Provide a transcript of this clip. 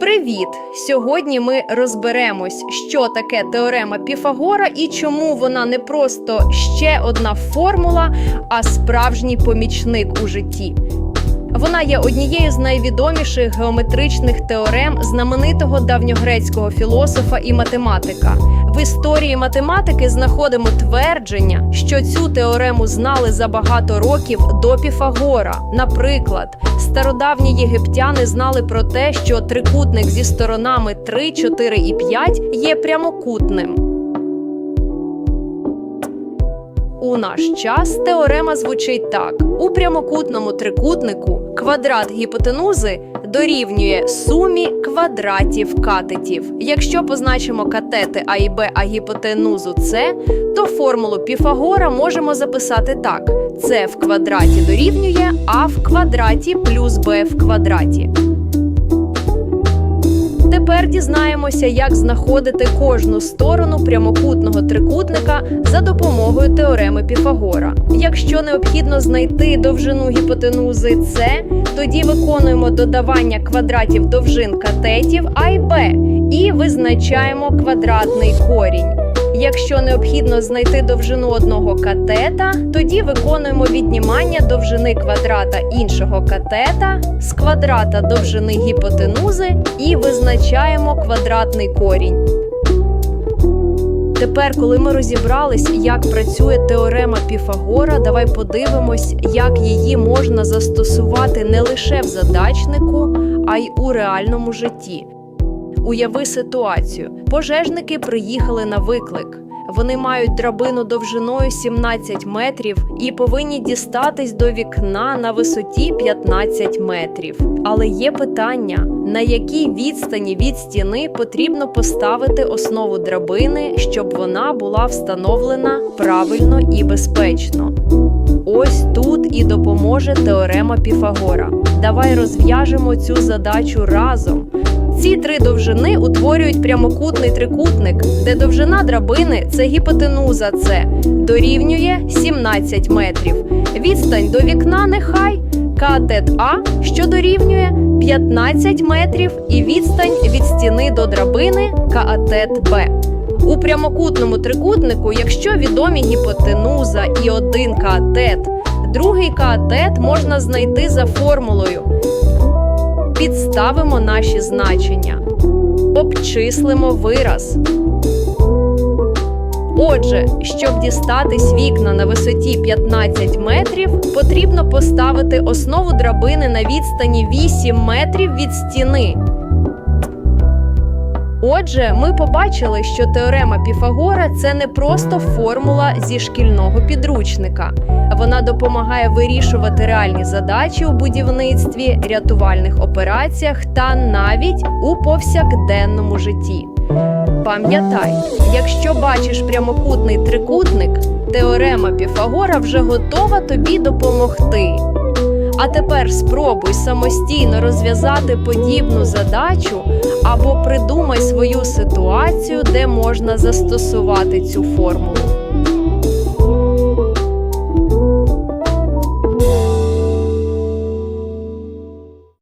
Привіт! Сьогодні ми розберемось, що таке теорема Піфагора і чому вона не просто ще одна формула, а справжній помічник у житті. Вона є однією з найвідоміших геометричних теорем знаменитого давньогрецького філософа і математика. В історії математики знаходимо твердження, що цю теорему знали за багато років до Піфагора. Наприклад, стародавні єгиптяни знали про те, що трикутник зі сторонами 3, 4 і 5 є прямокутним. У наш час теорема звучить так: у прямокутному трикутнику квадрат гіпотенузи дорівнює сумі квадратів катетів. Якщо позначимо катети А і Б, а гіпотенузу С, то формулу Піфагора можемо записати так: С в квадраті дорівнює А в квадраті плюс Б в квадраті. Тепер дізнаємося, як знаходити кожну сторону прямокутного трикутника за допомогою теореми Піфагора. Якщо необхідно знайти довжину гіпотенузи С, тоді виконуємо додавання квадратів довжин катетів А і Б і визначаємо квадратний корінь. Якщо необхідно знайти довжину одного катета, тоді виконуємо віднімання довжини квадрата іншого катета з квадрата довжини гіпотенузи і визначаємо квадратний корінь. Тепер, коли ми розібрались, як працює теорема Піфагора, давай подивимось, як її можна застосувати не лише в задачнику, а й у реальному житті. Уяви ситуацію: пожежники приїхали на виклик. Вони мають драбину довжиною 17 метрів і повинні дістатись до вікна на висоті 15 метрів. Але є питання, на якій відстані від стіни потрібно поставити основу драбини, щоб вона була встановлена правильно і безпечно. Ось тут і допоможе теорема Піфагора. Давай розв'яжемо цю задачу разом. Ці три довжини утворюють прямокутний трикутник, де довжина драбини це гіпотенуза С, дорівнює 17 метрів. Відстань до вікна нехай катет А, що дорівнює 15 метрів, і відстань від стіни до драбини катет Б. У прямокутному трикутнику, якщо відомі гіпотенуза і один катет, другий катет можна знайти за формулою. Підставимо наші значення. Обчислимо вираз. Отже, щоб дістатись вікна на висоті 15 метрів, потрібно поставити основу драбини на відстані 8 метрів від стіни. Отже, ми побачили, що теорема Піфагора це не просто формула зі шкільного підручника. Вона допомагає вирішувати реальні задачі у будівництві, рятувальних операціях та навіть у повсякденному житті. Пам'ятай, якщо бачиш прямокутний трикутник, теорема Піфагора вже готова тобі допомогти. А тепер спробуй самостійно розв'язати подібну задачу або придумай свою ситуацію, де можна застосувати цю формулу.